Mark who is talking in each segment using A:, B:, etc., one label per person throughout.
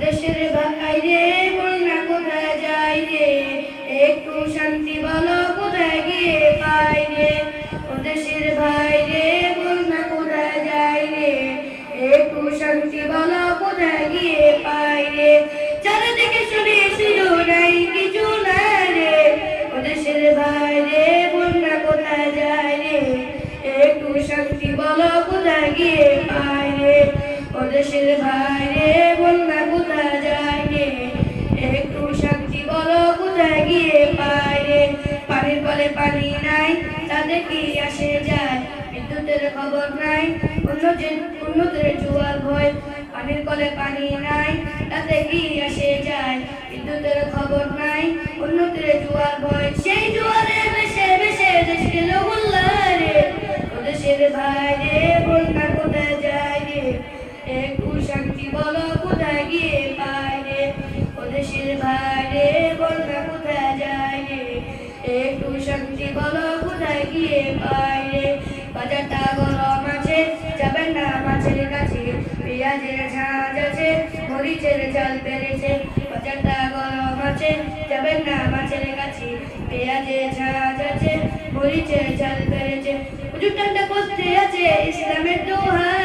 A: দেশের বাকাই রে, বন্যা কোথায় যাই রে? একটু শান্তি বলো, কোথায় গিয়ে পাই রে? দেশের ভাই রে বন্যা কোথায় যাই রে? একটু শান্তি বলো, কোথায় গিয়ে পাই রে? চারিদিকে শুনে গিয়ে পানি নাই তাদের কি আসে যায়? বিদ্যুতের খবর নাই অন্যদের অন্যদের জোয়ার ভয়। পানির কলে পানি নাই তাতে কি আসে যায়? বিদ্যুতের খবর নাই, অন্যদের জোয়ার ভয়। সেই একটু শান্তি বলো কোথায় গিয়ে পায় রে? ওদেশের বাইরে কোথায় যায় রে? একটু শান্তি বলো কোথায় গিয়ে পায় রে? গরম আছে যাবেন ঝাঁজ আছে, মরিচের চাল বেড়েছে বাজারটা গরম আছে যাবেন না মাছের কাছে। পেঁয়াজের ঝাঁজ আছে, মরিচের চাল করতে আছে? ইসলামের দোহারে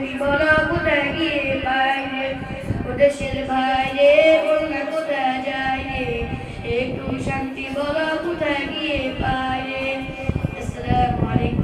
A: বিপদা কোথায় গিয়ে পায় রে উদ্দেশ্যের ভাই রে বন্যা কোথায় যায় রে একটু শান্তি বলা কোথায় গিয়ে পায় রে আসসালামু আলাইকুম